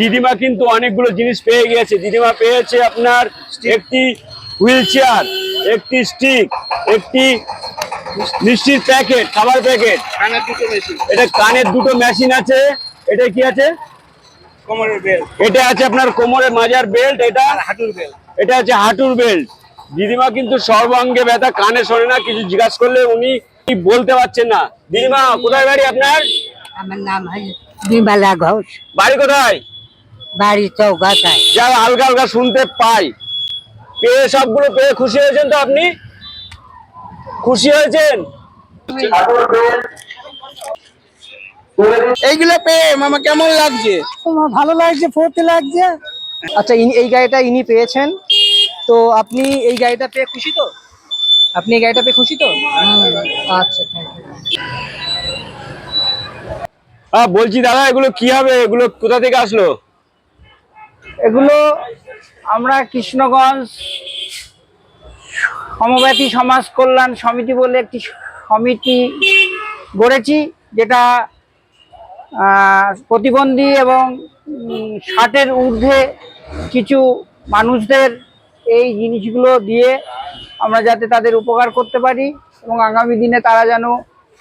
দিদিমা কিন্তু অনেকগুলো জিনিস পেয়ে গিয়েছে। দিদিমা পেয়েছে আপনার একটি হুইল চেয়ার একটি স্টিক একটি মিষ্টির প্যাকেট খাবার প্যাকেট। কানের দুটো মেশিন এটা কানের দুটো মেশিন আছে। এটা কি আছে? কোমরের বেল এটা আছে আপনার কোমরের মাজার বেল্ট এটা হাঁটুর বেল এটা আছে হাঁটুর বেল্ট দিদিমা কিন্তু সর্বাঙ্গে ব্যথা কানে শোনে না কিছু জিজ্ঞাসা করলে উনি কি বলতে পারছেন না। দিদিমা কোথায় বাড়ি আপনার? আমার নাম হয় বিমলা ঘোষ। বাড়ি কোথায়? বাড়ি চৌকাতায় যা হালকা হালকা শুনতে পাই। পেয়ে সবগুলো পেয়ে খুশি হয়েছেন তো আপনি? খুশি হয়েছেন? এইগুলো পেয়ে মামা কেমন লাগছে? ভালো লাগছে ফুর্তি লাগছে? আচ্ছা ইনি এই গাড়িটা ইনি পেয়েছেন। তো আপনি এই গাড়িটা পেয়ে খুশি তো? আপনি এই গাড়িটা পেয়ে খুশি তো? আচ্ছা হ্যাঁ বলছি দাদা এগুলো কি হবে? এগুলো কোথা থেকে আসলো? এগুলো আমরা কৃষ্ণগঞ্জ সমব্যাথী সমাজ কল্যাণ সমিতি বলে একটি সমিতি গড়েছি, যেটা প্রতিবন্ধী এবং ষাটের ঊর্ধ্বে কিছু মানুষদের এই জিনিসগুলো দিয়ে আমরা যাতে তাদের উপকার করতে পারি এবং আগামী দিনে তারা যেন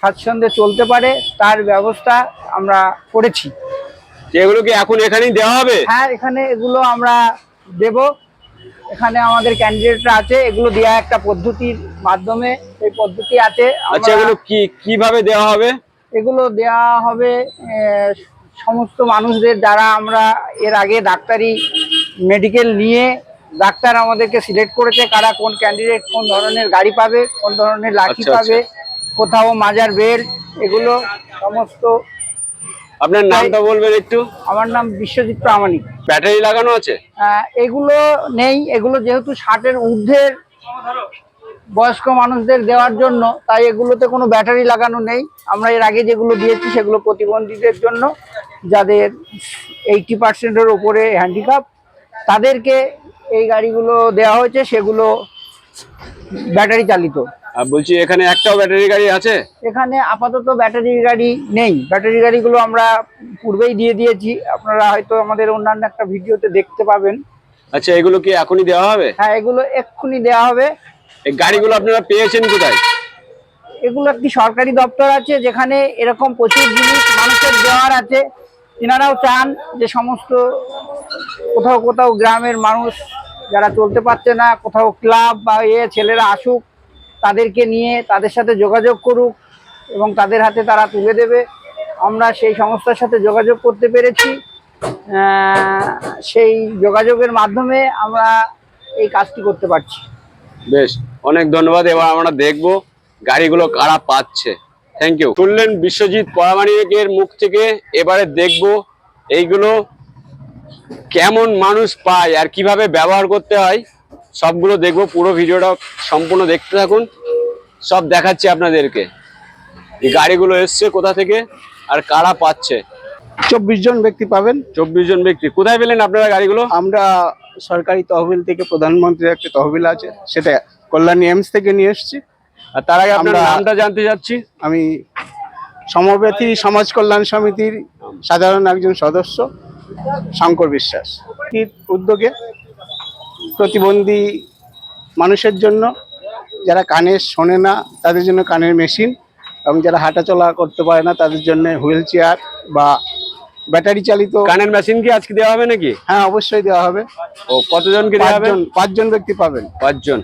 স্বাচ্ছন্দ্যে চলতে পারে, তার ব্যবস্থা আমরা করেছি। এগুলো কি এখন এখানেই দেওয়া হবে? হ্যাঁ এখানে এগুলো আমরা দেব। এখানে আমাদের ক্যান্ডিডেটরা আছে এগুলো দেওয়া একটা পদ্ধতির মাধ্যমে এই পদ্ধতি আছে। আচ্ছা এগুলো কি কীভাবে দেওয়া হবে? এগুলো দেওয়া হবে সমস্ত মানুষদের যারা আমরা এর আগে ডাক্তারি মেডিকেল নিয়ে ডাক্তার আমাদেরকে সিলেক্ট করেছে কারা কোন ক্যান্ডিডেট কোন ধরনের গাড়ি পাবে কোন ধরনের লাঠি আচ্ছা, পাবে কোথাও মাজার বেল্ট এগুলো সমস্ত আপনার নামটা বলবেন একটু? আমার নাম বিশ্বজিৎ প্রামাণিক। ব্যাটারি লাগানো আছে? এগুলো নেই। এগুলো যেহেতু ষাটের ঊর্ধ্বের বয়স্ক মানুষদের দেওয়ার জন্য তাই এগুলোতে কোনো ব্যাটারি লাগানো নেই। আমরা এর আগে যেগুলো দিয়েছি সেগুলো প্রতিবন্ধীদের জন্য যাদের এইটি পার্সেন্টের ওপরে হ্যান্ডিক্যাপ তাদেরকে এই গাড়িগুলো দেওয়া হয়েছে। সেগুলো ব্যাটারি চালিত। আর বলছি এখানে একটাও ব্যাটারি গাড়ি আছে? এখানে আপাতত ব্যাটারি গাড়ি নেই। ব্যাটারি গাড়িগুলো আমরা পূর্বেই দিয়ে দিয়েছি। আপনারা হয়তো আমাদের অন্যান্য একটা ভিডিওতে দেখতে পাবেন। আচ্ছা এগুলো কি এখনই দেওয়া হবে? হ্যাঁ এগুলো এক্ষুনি দেওয়া হবে। এই গাড়িগুলো আপনারা পেয়েছেন কোথায়? এগুলো একটি সরকারি দপ্তর আছে যেখানে এরকম প্রচুর জিনিস মানুষের দেওয়ার আছে। তিনারাও চান যে সমস্ত কোথাও কোথাও গ্রামের মানুষ যারা চলতে পারছে না কোথাও ক্লাব বা এ ছেলেরা আসুক তাদেরকে নিয়ে তাদের সাথে যোগাযোগ করুক এবং তাদের হাতে তারা তুলে দেবে। আমরা সেই সংস্থার সাথে যোগাযোগ করতে পেরেছি। সেই যোগাযোগের মাধ্যমে আমরা এই কাজটি করতে পারছি। বেশ, অনেক ধন্যবাদ। এবার আমরা দেখব গাড়িগুলো কারা পাচ্ছে। থ্যাংক ইউ শুনলেন বিশ্বজিৎ পরামানিকের মুখ থেকে। এবারে দেখব এইগুলো কেমন মানুষ পায় আর কীভাবে ব্যবহার করতে হয়। সবগুলো দেখব পুরো ভিডিওটা সম্পূর্ণ দেখতে থাকুন। সব দেখাচ্ছি আপনাদেরকে। এই গাড়িগুলো এসছে কোথা থেকে আর কারা পাচ্ছে? চব্বিশ জন ব্যক্তি পাবেন। চব্বিশ জন ব্যক্তি। কোথায় পেলেন আপনারা গাড়িগুলো? আমরা সরকারি তহবিল থেকে প্রধানমন্ত্রীর একটা তহবিল আছে সেটা কল্যাণী এমস থেকে নিয়ে এসেছি। আর তার আগে আমরা- নামটা জানতে চাচ্ছি। আমি সমব্যথী সমাজ কল্যাণ সমিতির সাধারণ একজন সদস্য শঙ্কর বিশ্বাস। উদ্যোগে প্রতিবন্ধী মানুষের জন্য যারা কানে শোনে না তাদের জন্য কানের মেশিন এবং যারা হাঁটাচলা করতে পারে না তাদের জন্য হুইল চেয়ার বা ব্যাটারি চালিত কানের মেশিন কি আজকে দেওয়া হবে নাকি? হ্যাঁ অবশ্যই দেওয়া হবে। ও কতজনকে দেওয়া হবে? পাঁচজন ব্যক্তি পাবেন। পাঁচজন।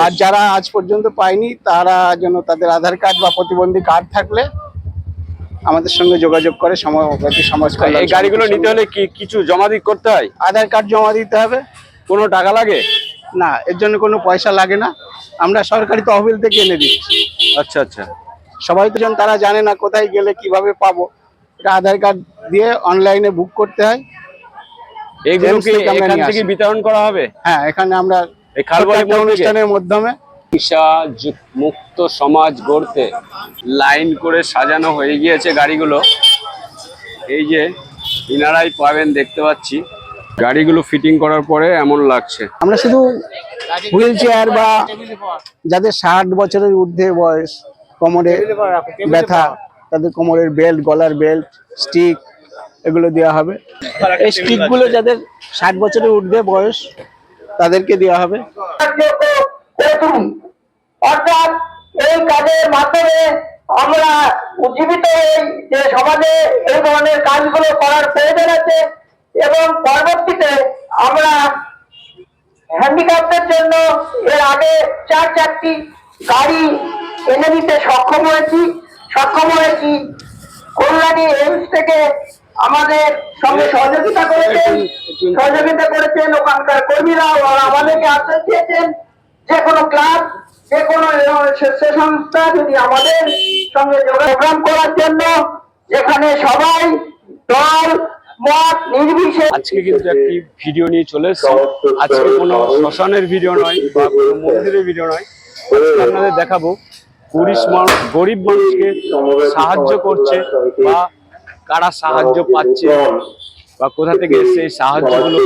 আর যারা আজ পর্যন্ত পায়নি তারা যেন তাদের আধার কার্ড বা প্রতিবন্ধী কার্ড থাকলে আমাদের সঙ্গে যোগাযোগ করে সমাজ এই গাড়িগুলো নিতে হলে কি কিছু জমা দিক করতে হয়? আধার কার্ড জমা দিতে হবে। কোনো টাকা লাগে? না এর জন্য কোনো পয়সা লাগে না। আমরা সরকারি তহবিল থেকে এনে দিচ্ছি। আচ্ছা আচ্ছা। সবাই তো যেন তারা জানে না কোথায় গেলে কীভাবে পাবো। এটা আধার কার্ড দিয়ে অনলাইনে বুক করতে হয়। এইগুলো কি থেকে এখান থেকে বিতরণ করা হবে? হ্যাঁ এখানে আমরা এই খালবাড়ি? অনুষ্ঠানের মাধ্যমে যু- মুক্ত সমাজ গড়তে লাইন করে সাজানো হয়ে গিয়েছে গাড়িগুলো। এই যে ইনারাই পাবেন দেখতে পাচ্ছি। গাড়িগুলো ফিটিং করার পরে এমন লাগছে। আমরা শুধু হুইল চেয়ার বা যাদের ষাট বছরের ঊর্ধ্বে বয়স কোমরে ব্যথা তাদের কোমরের বেল্ট গলার বেল্ট স্টিক এগুলো দেওয়া হবে। এই স্টিকগুলো যাদের ষাট বছরের ঊর্ধ্বে বয়স তাদেরকে দেওয়া হবে। অর্থাৎ এই কাজের মাধ্যমে আমরা উজ্জীবিত হই যে সমাজে এই ধরনের কাজগুলো করার প্রয়োজন আছে। এবং পরবর্তীতে আমরা হ্যান্ডিক্যাপদের জন্য এর আগে চার চারটি গাড়ি এনে দিতে সক্ষম হয়েছি। সক্ষম হয়েছি কল্যাণী এইমস থেকে আমাদের সঙ্গে সহযোগিতা করেছেন। সহযোগিতা করেছেন ওখানকার কর্মীরাও আর আমাদেরকে আশ্বাস দিয়েছেন যে কোনো ক্লাব যে কোনো সংস্থা যদি আমাদের সঙ্গে যোগাযোগ করার জন্য যেখানে সবাই দল আজকে কিন্তু একটি ভিডিও নিয়ে চলে এসেছি। আজকে কোনো শ্মশানের ভিডিও নয় বা কোনো মন্দিরের ভিডিও নয়। আপনাদের দেখাবো গরিব মানুষ গরিব মানুষকে সাহায্য করছে বা কারা সাহায্য পাচ্ছে বা কোথা থেকে এই সাহায্যগুলো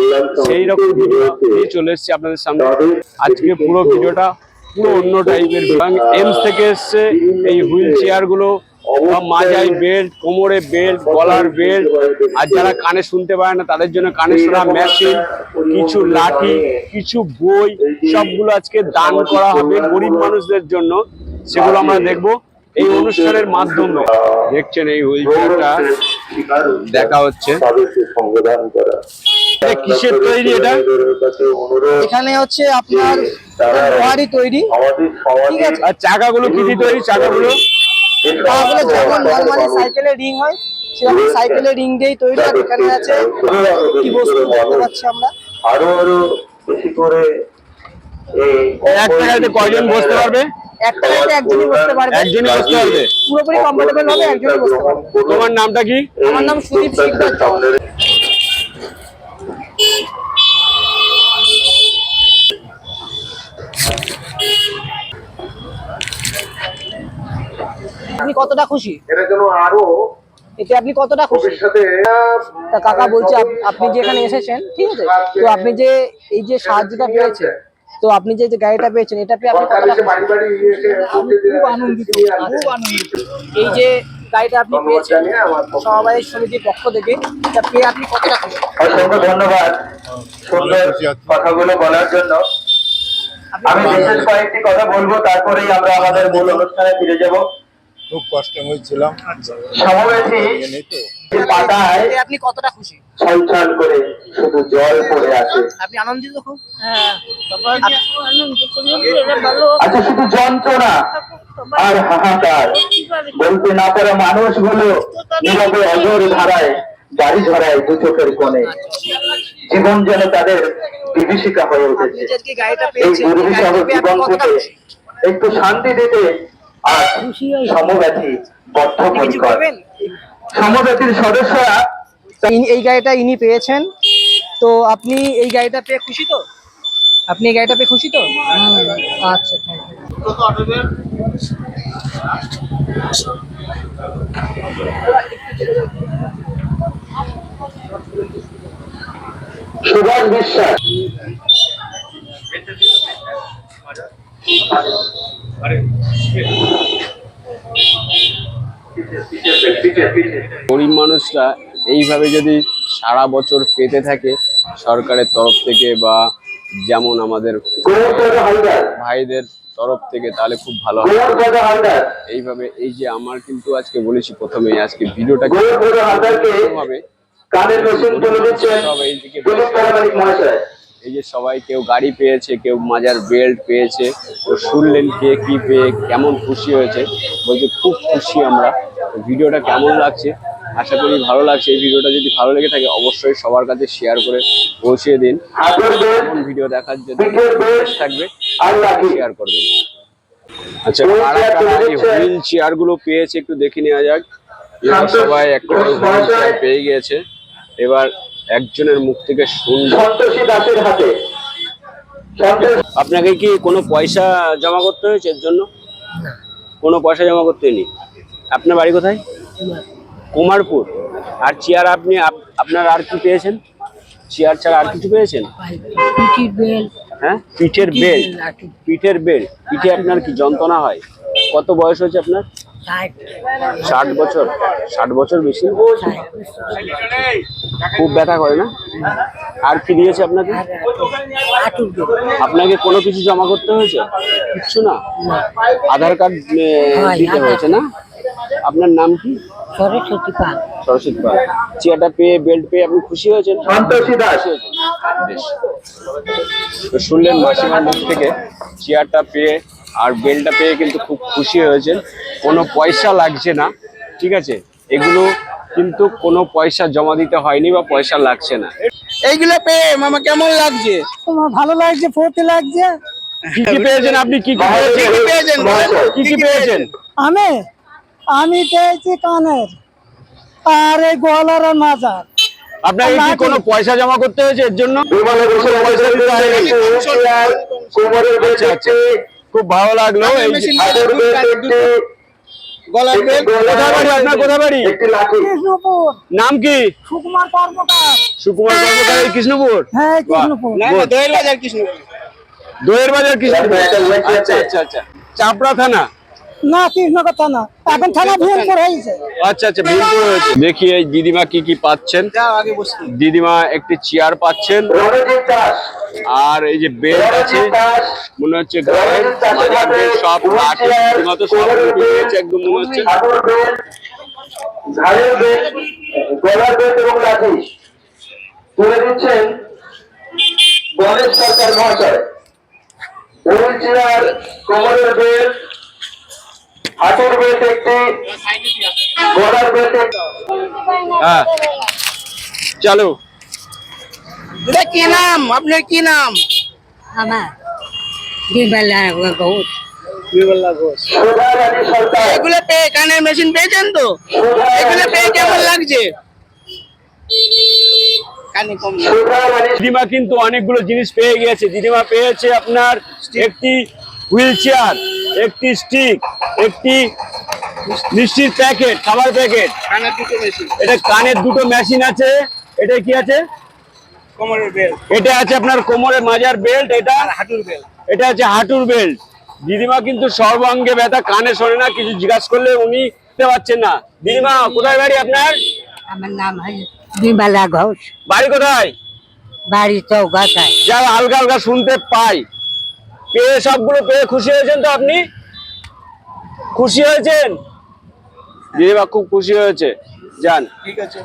সেই রকম ভিডিও নিয়ে চলে এসেছি আপনাদের সামনে। আজকে পুরো ভিডিওটা পুরো অন্য টাইপের এবং এমস থেকে এসছে এই হুইল চেয়ারগুলো মাজায় বেল্ট কোমরে বেল্ট গলার বেল্ট আর যারা কানে শুনতে পারে না তাদের জন্য কানে শোনা মেশিন কিছু লাঠি কিছু বই সবগুলো আজকে দান করা হবে গরিব মানুষদের জন্য। সেগুলো আমরা দেখব এই অনুষ্ঠানের মাধ্যমে। দেখছেন এই হুইল চেয়ারটা। দেখা হচ্ছে। কিসের তৈরি এটা? এখানে হচ্ছে আপনার তৈরি আর চাকাগুলো কি দিয়ে তৈরি? চাকাগুলো তাহলে যেমন নর্মালি সাইকেলের রিং হয় সেরকম সাইকেলের রিং দিয়েই তৈরি আর এখানে আছে কি বস্তু দেখতে পাচ্ছি আমরা। আরও আরও বেশি করে এই একটা গাড়িতে কয়জন বসতে পারবে? একটা গাড়িতে একজনই বসতে পারবে। একজনই বসতে পারবে। পুরোপুরি কমফোর্টেবল হবে একজনই বসতে পারবে। তোমার নামটা কি? আমার নাম সুদীপ শিকদার আপনি কতটা খুশি? এটা যেন আরও এতে আপনি কতটা খুশি? তা কাকা বলছে আপনি যে এখানে এসেছেন ঠিক আছে? তো আপনি যে এই যে সাহায্যটা পেয়েছেন তো আপনি যে গাড়িটা পেয়েছেন এটা পেয়ে আপনি খুব আনন্দিত খুব আনন্দিত। এই যে গাড়িটা আপনি পেয়েছেন সমবায় সমিতির পক্ষ থেকে এটা পেয়ে আপনি কতটা খুশি? অসংখ্য ধন্যবাদ সুন্দর কথাগুলো বলার জন্য। আমি বিশেষ কয়েকটি কথা বলব তারপরেই আমরা আমাদের মূল অনুষ্ঠানে ফিরে যাব। খুব কষ্ট হয়েছিলাম এতে আপনি কতটা খুশি? ছলছল করে শুধু জল পড়ে আছে। আপনি আনন্দিত খুব? আচ্ছা শুধু যন্ত্রণা আর হাহাকার। বলতে না পারা মানুষগুলো নীরবে অজর ধারায় ঝরায় দু চোখের কোণে। জীবন যেন তাদের বিভীষিকা হয়ে উঠেছে। এই দুর্বিষহ জীবন থেকে একটু শান্তি দিতে আজ সমব্যথী বদ্ধপরিকর। করবেন সমব্যথীর সদস্যরা তা এই গাড়িটা ইনি পেয়েছেন। তো আপনি এই গাড়িটা পেয়ে খুশি তো? আপনি এই গাড়িটা পেয়ে খুশি তো? আচ্ছা থ্যাংক ইউ সুভাষ বিশ্বাস। গরিব মানুষরা এইভাবে যদি সারা বছর পেতে থাকে সরকারের তরফ থেকে বা যেমন আমাদের ভাইদের তরফ থেকে তাহলে খুব ভালো এইভাবে এই যে আমার কিন্তু আজকে বলেছি প্রথমেই আজকে ভিডিওটা হবে কানের এই যে সবাই কেউ গাড়ি পেয়েছে কেউ মাজার বেল্ট পেয়েছে তো শুনলেন কে কি পেয়ে কেমন খুশি হয়েছে বলছে খুব খুশি আমরা। ভিডিওটা কেমন লাগছে? আশা করি ভালো লাগছে। এই ভিডিওটা যদি ভালো লেগে থাকে অবশ্যই সবার কাছে শেয়ার করে পৌঁছিয়ে দিন। ভিডিও দেখার জন্য থাকবে শেয়ার করবেন আচ্ছা। হুইল চেয়ারগুলো পেয়েছে একটু দেখে নেওয়া যাক। সবাই একটা হুইল চেয়ার পেয়ে গিয়েছে। এবার একজনের মুখ থেকে শুনব। হাতে। আপনাকে কি কোনো পয়সা জমা করতে হয়েছে এর জন্য? কোনো পয়সা জমা করতে হয়নি? আপনার বাড়ি কোথায়? কুমারপুর। আর চেয়ার আপনি আপ- আপনার আর কি পেয়েছেন? চেয়ার ছাড়া আর কিছু পেয়েছেন? হ্যাঁ? পিঠের বেল্ট পিঠের বেল্ট পিঠে আপনার কি যন্ত্রণা হয়? কত বয়স হয়েছে আপনার? ষাট। বছর ষাট বছর বেশি? খুব ব্যথা করে না? আর কি দিয়েছে আপনাকে? আপনাকে কোনো কিছু জমা করতে হয়েছে? কিচ্ছু না? আধার কার্ড দিতে হয়েছে না? আপনার নাম কি? সরস্বতী পাল। সরস্বতী পাল। চেয়ারটা পেয়ে বেল্ট পেয়ে আপনি খুশি হয়েছেন? সন্তোষী দাস। বেশ। তো শুনলেন মাসিমার মুখ থেকে চেয়ারটা পেয়ে আর বেলটা পেয়ে কিন্তু খুব খুশি হয়েছেন। কোনো পয়সা লাগছে না ঠিক আছে? এগুলো কিন্তু কোনো পয়সা জমা দিতে হয়নি বা পয়সা লাগছে না। এইগুলো পেয়ে মামা কেমন লাগছে? তোমার ভালো লাগছে ফুর্তি লাগছে? কি কি পেয়েছেন আপনি? কি কি পেয়েছেন? কি কি পেয়েছেন আমি? আমি পেয়েছি কানের। আর এই গোয়ালার আর মাজার। আপনাকে কি কোনো পয়সা জমা করতে হয়েছে এর জন্য? খুব ভালো লাগল। এই নাম কি? সুকুমার কর্মকার। সুকুমার কর্মকার কৃষ্ণপুর? হ্যাঁ কৃষ্ণপুর। না না দইয়ের বাজার কৃষ্ণ দোয়ের বাজার কৃষ্ণপুর। আচ্ছা। আচ্ছা আচ্ছা। চাপড়া থানা। না কৃষ্ণনগর থানা। এখন থানা ভিয়নপুর হয়েছে। আচ্ছা আচ্ছা ভীমপুর হয়েছে। দেখি এই দিদিমা কি কি পাচ্ছেন। দিদিমা একটি চেয়ার পাচ্ছেন। আর এই যে বেল্ট আছে মনে হচ্ছে বেল্ট সব লাঠি দিদিমা তো সব পেয়েছে একদম মনে হচ্ছে। হাঁটুর বেল্ট গলার বেল্ট এবং লাঠি তুলে দিচ্ছেন গণেশ সরকার মহাশয়। হুইল চেয়ার কোমরের বেল্ট বেল্ট একটি গলার হ্যাঁ। চলো। কি নাম? আপনার কি নাম? আমার। বিমলা ঘোষ। বিমলা এগুলো পেয়ে কানের মেশিন পেয়েছেন তো? এগুলো পেয়ে কেমন লাগছে? দিদিমা কিন্তু অনেকগুলো জিনিস পেয়ে গেছে দিদিমা পেয়েছে আপনার একটি হুইল চেয়ার। একটি স্টিক একটি মিষ্টির প্যাকেট খাবার প্যাকেট কানের দুটো মেশিন এটা কানের দুটো মেশিন আছে। এটা কি আছে? কোমরের বেল্ট এটা আছে আপনার কোমরের মাজার বেল্ট এটা হাঁটুর বেল্ট এটা আছে হাঁটুর বেল্ট দিদিমা কিন্তু সর্বাঙ্গে ব্যথা কানে শোনে না কিছু জিজ্ঞাসা করলে উনি দিতে পারছেন না। দিদিমা কোথায় বাড়ি আপনার? আমার নাম বিমলা ঘোষ। বাড়ি কোথায়? বাড়ি চৌগাছায়। যা হালকা হালকা শুনতে পাই। পেয়ে সবগুলো পেয়ে খুশি হয়েছেন তো আপনি? খুশি হয়েছেন? দিদিমা খুব খুশি হয়েছে। যান। ঠিক আছে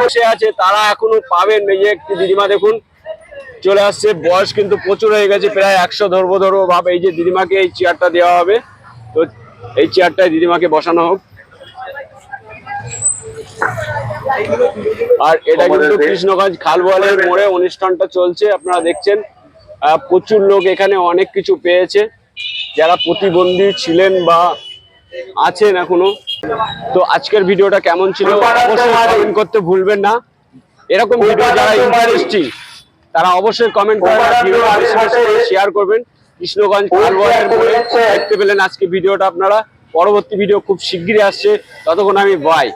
বসে আছে তারা এখনও পাবেন। এই যে একটি দিদিমা দেখুন চলে আসছে। বয়স কিন্তু প্রচুর হয়ে গেছে প্রায় একশো ধরবো ধরবো ভাব। এই যে দিদিমাকে এই চেয়ারটা দেওয়া হবে তো এই চেয়ারটায় দিদিমাকে বসানো হোক। আর এটা কিন্তু কৃষ্ণগঞ্জ খালবোয়ালের মোড়ে অনুষ্ঠানটা চলছে আপনারা দেখছেন। প্রচুর লোক এখানে অনেক কিছু পেয়েছে। যারা প্রতিবন্ধী ছিলেন বা আছেন এখনও। তো আজকের ভিডিওটা কেমন ছিল অবশ্যই কমেন্ট করতে ভুলবেন না। এরকম ভিডিও যারা ইন্টারেস্টিং তারা অবশ্যই কমেন্ট শেয়ার করবেন। কৃষ্ণগঞ্জ মোড়ে দেখতে পেলেন আজকে ভিডিওটা আপনারা। পরবর্তী ভিডিও খুব শিগগিরই আসছে। ততক্ষণ আমি বাই